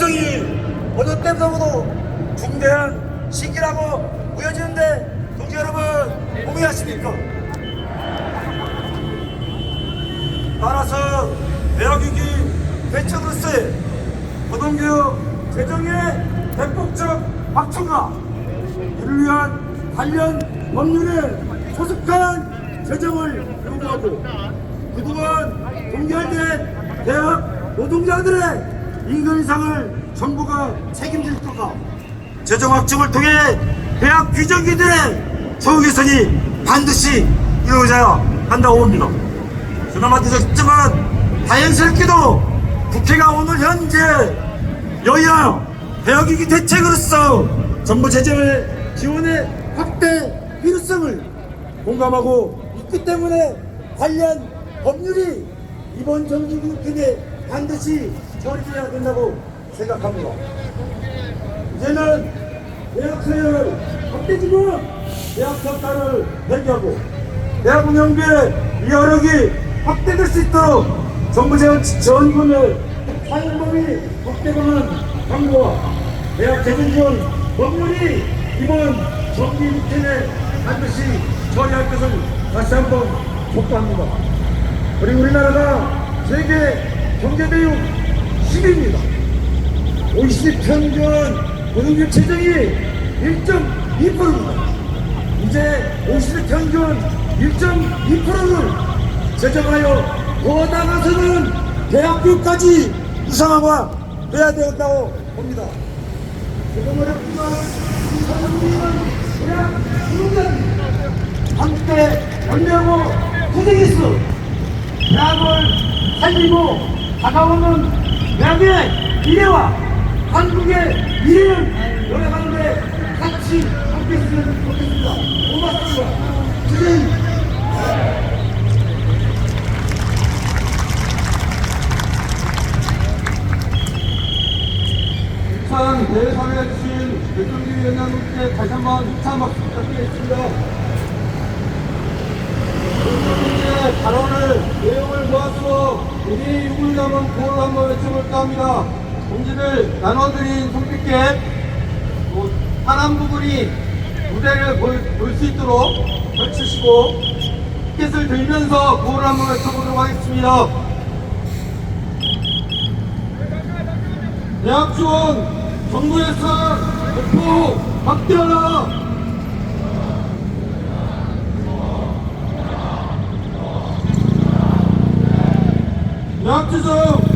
필요성이 어느 때보다도 중대한 시기라고 보여지는데 동지 여러분 동의하십니까? 따라서 대학위기 대책으로서의 고등교육 재정의 대폭적 확충과 이를 위한 관련 법률의 소속한 재정을 요구하고 그동안 동결된 대학 노동자들의 인상을 정부가 책임질 거가 재정 확충을 통해 대학 비정규들의 처우 개선이 반드시 이루어져야 한다고 봅니다. 그나마 늦었지만 다행스럽게도 국회가 오늘 현재 여야 대학위기 대책으로서 정부 재정의 지원의 확대 필요성을 공감하고 있기 때문에 관련 법률이 이번 정기 국회에 반드시 처리돼야 된다고 생각합니다. 이제는 대학 수요를 확대지만 대학 성과를 배기하고 대학 운영비의 이어력이 확대될 수 있도록 정부 재원 지원금의 사용범위 확대하는 강구와 대학 재정 지원 법률이 이번 정기 국회에 반드시 처리할 것을 다시 한번 촉구합니다. 그리고 우리나라가 세계 경제대육 10위입니다. OECD 평균 고용률 체정이 1.2%입니다. 이제 OECD 평균 1.2%를 제정하여 더 나아가서는 대학교까지 유상화가 돼야 된다고 봅니다. 조금 어렵지만 선생님은 대학 운동자입니다. 함께 연대하고 고생했어. 대학을 살리고 다가오는 대학의 미래와 한국의 미래를 열어가는데 같이 함께 했으면 좋겠습니다. 고맙습니다. 선생님. 참 대회 참여해주신 백경기 위원장님께 다시 한번 힘찬 박수 부탁드리겠습니다. 백경기의 발언을 내용을 모아서 우리 육을 담은 구호를 한번 외쳐볼까 합니다. 동지들 나눠드린 손빛게 파란 부분이 무대를 볼 수 있도록 펼치시고 피켓을 들면서 구호를 한번 외쳐보도록 하겠습니다. 대학 지원 정부의 사 목표 확대하라 지정